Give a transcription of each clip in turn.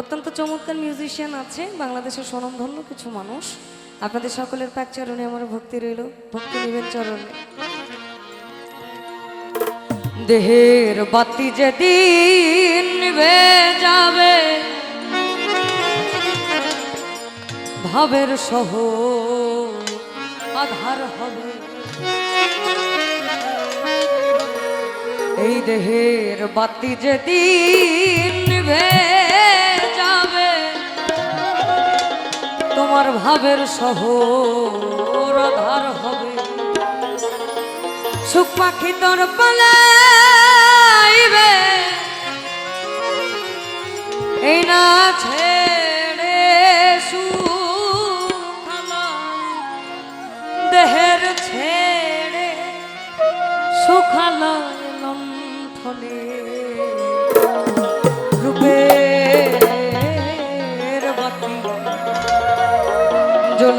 অত্যন্ত চমৎকার মিউজিশিয়ান আছে, বাংলাদেশের স্বনামধন্য কিছু মানুষ। আপনাদের সকলের পাক চরণে আমার ভক্তি রইল, ভক্তি নিবেন চরণে। দেহের বাতি যেদিন নিভে যাবে, ভাবের সহ আধার হবে। এই দেহের বাতি যেদিন নিভে তোমার ভাবের সহ আধার হবে। সুখ পাখি তোর পালাইবে এই না ছেড়ে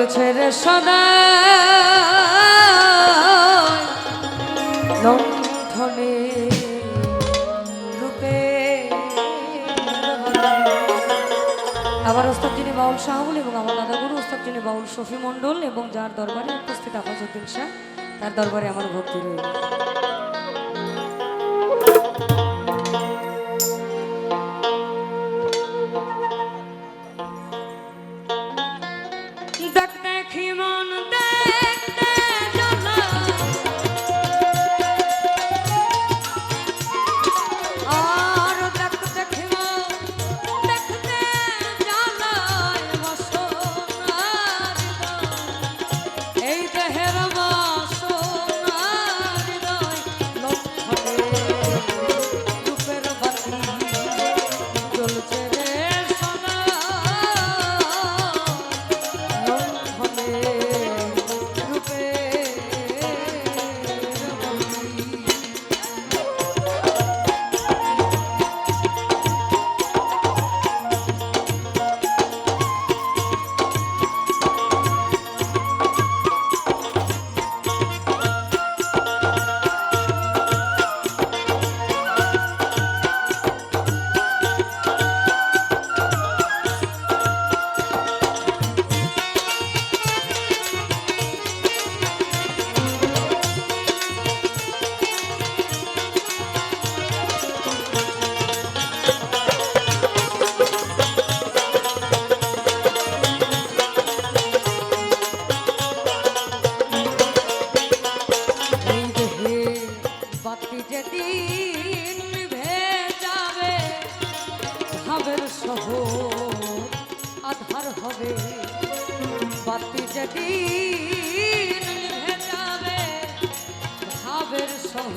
জ্বলছে রে লণ্ঠনে রূপে আবার ওস্তাদ যিনি বাউল শাহুল এবং আমার দাদাগুরু ওস্তাদ যিনি বাউল শফি মণ্ডল এবং যার দরবারে উপস্থিত আফাজুদ্দিন শাহ, তার দরবারে আমার ভক্তি রইল। যেদিন যাবে ভাবের সহ আধার হবে। বাতি যেদিন যাবে ভাবের সহ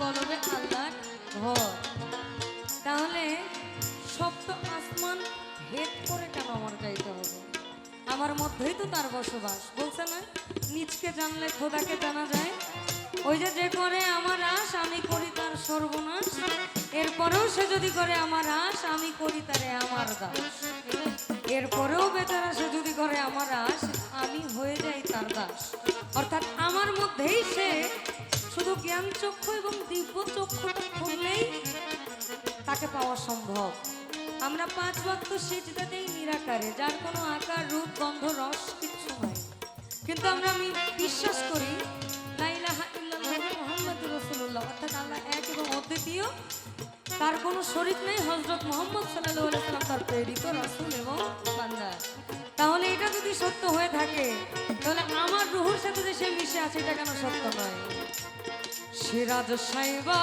কলবে আল্লাহর ঘর। তাহলে সপ্ত আসমান ভেদ করে কেন আমার যাইতে হবে? আমার মধ্যেই তো তার বসবাস। বলছে না, নিজকে জানলে খোদাকে জানা যায়। ওই যে যে করে আমার আশ, আমি করি তার সর্বনাশ। এরপরেও সে যদি করে আমার আশ, আমি করি তারে আমার দাস। এরপরেও বেচারা সে যদি করে আমার আশ, আমি হয়ে যাই তার দাস। অর্থাৎ আমার মধ্যেই সে শুধু জ্ঞান চক্ষু এবং দিব্য চক্ষু খুললেই তাকে পাওয়া সম্ভব। আমরা পাঁচ ভক্ত সেজদাতেই নিরাকারে, যার কোনো আকার, রূপ, গন্ধ, রস কিচ্ছু নাই। কিন্তু আমরা আমি বিশ্বাস করি রাসূলুল্লাহ, অর্থাৎ এক এবং তার কোনো শরীক নেই হজরত মোহাম্মদ আলাইহি সাল্লাম তার প্রেরিত রাসূল এবং বান্দা। তাহলে এটা যদি সত্য হয়ে থাকে, তাহলে আমার রুহুর সাথে যে সে মিশে আছে, এটা কেন সত্য নয়? সিরাজ সাইবা